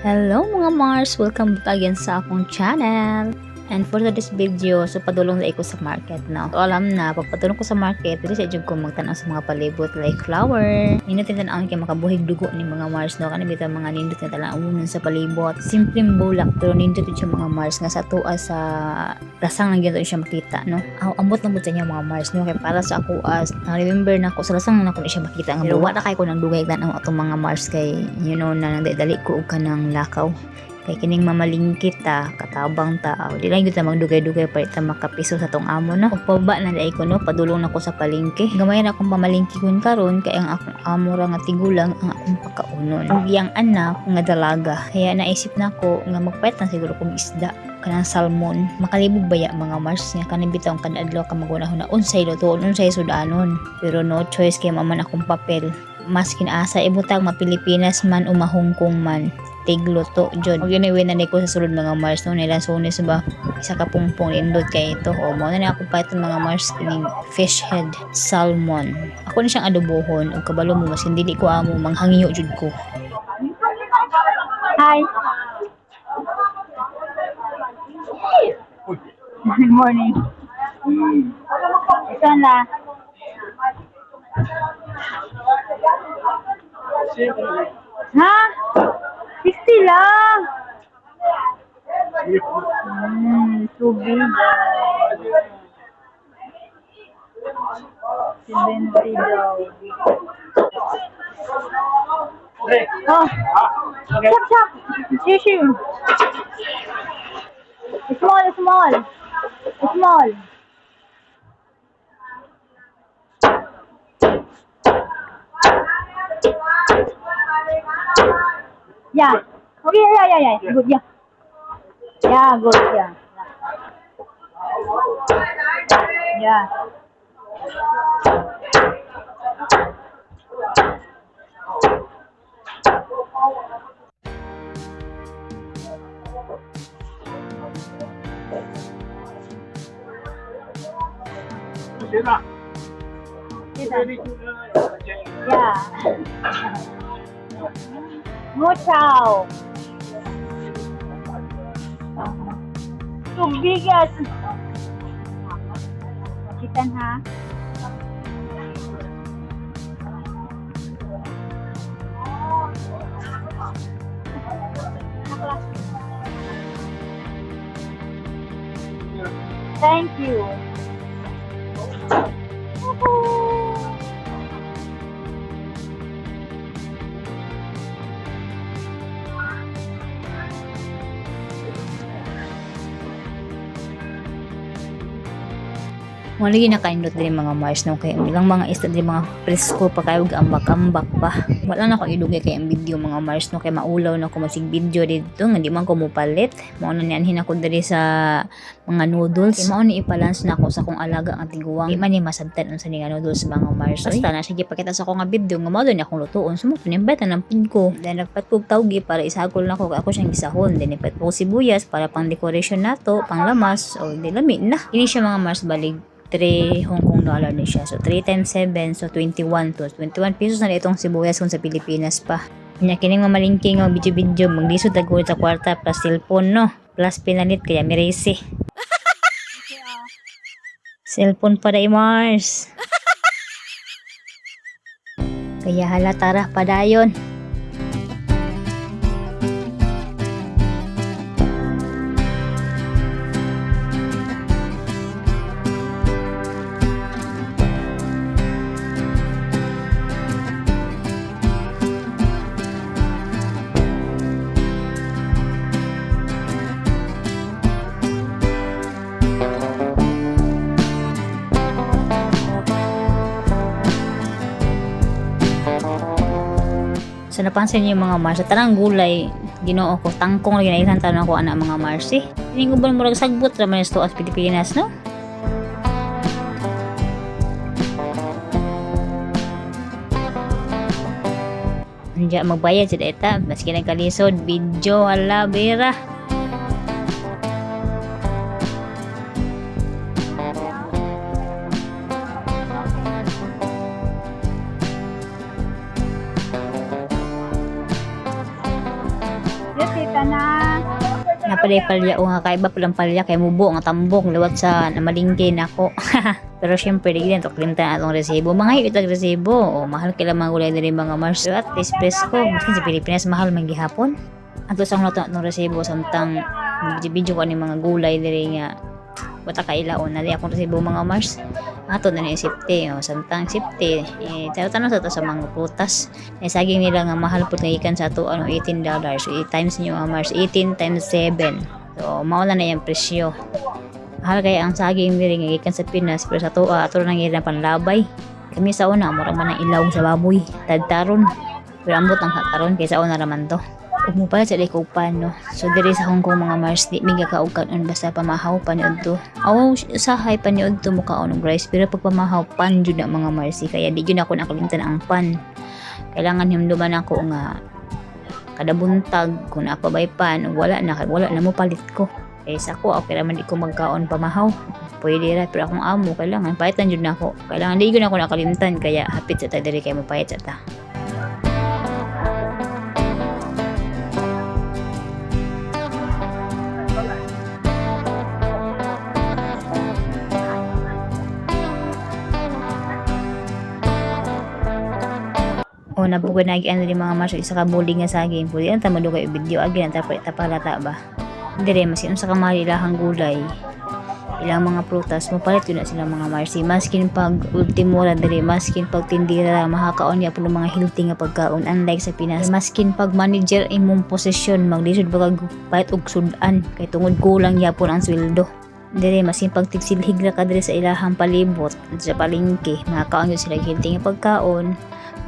Hello mga Mars! Welcome back again sa akong channel! And for today's video, so padulong na ko sa market no. So alam na, pag padulong ko sa market, dili sa jud ko magtanaw sa mga palibot like flower. Nindot din tanawon kay makabuhig dugo ni mga Mars no. Kana bitaw mga nindot nga talang unon sa palibot. Simpleng bulak pero nindot siya mga Mars nga sa tuwa sa lasang lang gyud siya makita no. Aw ambot lang pud sa niya mga Mars no kay para sa ako as na remember na ako sa lasang na ko siya makita nga pero wala kay ko nang dugay tan ang atong mga Mars kay you know na nagdali ko og kanang lakaw kay kining mamalingkit ta katabang ta. Aw di lang ta magdugay-dugay pa ta makapiso sa tong amo no? Ug paba na dai ko no? Padulong nako sa palengke gamay na akong pamalingki kun karon kay ang akong amo ra nga tigulang ang akong pakaunon ug yang anak nga dalaga. Kaya naisip nako nga magpait na siguro kong isda kanang salmon. Makalibog baya mga mars? Nga kanang bitaw kada adlaw ka magunahon na unsay lutuon unsay sudanon. Pero no choice kay maman akong papel. Mas kinasa ibutang ma Pilipinas man o ma Hong Kong man tigluto jud og yun ay na ko sa sulod mga Mars no nila sunis ba isa ka pungpong indot kay ito o mo na ni ako pa itong mga Mars kining fish head salmon ako ni siyang adobohon og kabalo mo mas hindi ko amo manghangiyo jud ko Hi. Good morning. Ito na. Ha? 60 lang. Hmm, tubig. 70 daw. Oh, chop chop. Tissue. Small, small. Small. Yeah. Okay, yeah, yeah, yeah. Good, yeah. Yeah, good, yeah. Yeah. Yeah. Muchaw. Tubigas. Kita ha? Thank you. Wala yung nakaindot din mga Mars no kay ilang mga isda din mga presko pa kayo ambak-ambak pa. Wala na ko idugay kay ang video mga Mars no kay maulaw na ko masig video dito nga di man ko mupalit. Mao na niyan ako diri sa mga noodles. Kay mao ni i-balance na ako sa kong alaga nga tiguang. Di man ni masabtan unsa ni noodles mga Mars. Basta na sige pakita sa ko nga video nga mao ni akong lutuon. Sumo pinimbata ng pin ko. Then nagpatkog tawgi para isagol na ko ako siyang gisahon. Then ipat ko sibuyas para pang decoration nato, pang lamas o di lami na. Ini siya mga Mars balig 3 Hong Kong dollar ni siya. So, 3 times 7, so 21 to. 21 pesos na itong sibuyas kung sa Pilipinas pa. Kanya kining mamalingking o video-video, maglisod na sa kwarta plus cellphone, no? Plus pinanit, kaya miresi. cellphone pa day Mars. kaya halatara pa dayon. So napansin niyo mga Mars, sa tanang gulay, ginoo ko, tangkong lagi na tanong ko anak mga Mars eh. Hindi ko ba murag sagbot raman ito as Pilipinas, no? Andiya magbayad sa data, maski nagkalisod, video, ala, bera. Palya na. Napalay palya o nga kaiba palang palya kay mubo nga tambok liwat sa namalingke nako. Pero syempre di din to klimta atong resibo. Mga itag resibo o mahal kila mga gulay diri mga Mars. At least presko. Maskin sa Pilipinas mahal man gihapon. Ato sang loto atong resibo samtang video ko ni mga gulay diri nga wata ka ilaon na di akong resibo mga Mars. Ato na ni safety o samtang safety eh tanong sa to sa mga prutas. Eh saging nila nga mahal pud nga ikan sa ato ano 18 dollars. So, i-times niyo mga Mars 18 times 7. So mao na na yung presyo. Mahal kaya ang saging diri nga ikan sa Pinas pero sa to ah, ato nang ira panlabay. Kami sa una mura man ang ilaw sa baboy, tadtaron. Pero ambot ang kakaron kaysa una raman to. Ug mo pala sa ko no. So diri sa Hong Kong mga Mars di miga kaugan on basta pamahaw paniud to. Aw usahay paniud to mukaon og rice pero pag pamahaw pan jud na mga Marsi kaya di jud ako nakalimtan ang pan. Kailangan himduman ako nga kada buntag kung napabay pan ug wala na kay wala na mo palit ko. Kaya sa ko okay raman di ko magkaon pamahaw. Pwede ra pero akong amo kailangan pahitan jud na ako. Kailangan di jud na ako nakalimtan kaya hapit sa ta diri kay mo pahit sa ta. O nabugo na ano di mga maso isa ka bulig nga saging pwede ang tamado kayo video agi ang tapay tapalata ba? Dire mas sa kamali lahang gulay ilang mga prutas mo palit yun na sila mga marsi. Maskin pag ultimo ra dire maskin pag tindira makakaon niya po ng mga healthy nga pagkaon. Unlike sa Pinas maskin pag manager imong posisyon maglisod ba kag pahit og sudan? Kay tungod kulang yapon ang sweldo. Dire masin pag tigsilhig ra ka dire sa ilahang palibot sa palengke makakaon sila healthy nga pagkaon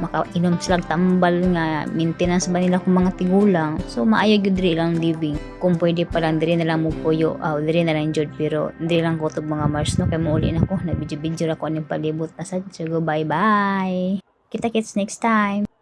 makainom sila tambal nga maintenance ba nila kung mga tigulang. So maayo gyud diri lang living. Kung pwede pa lang diri na lang mo puyo aw diri na lang jud pero diri lang kutob mga mars no? Kay mauli na ko na video video ra ko aning palibot na sad. So bye bye kita kits next time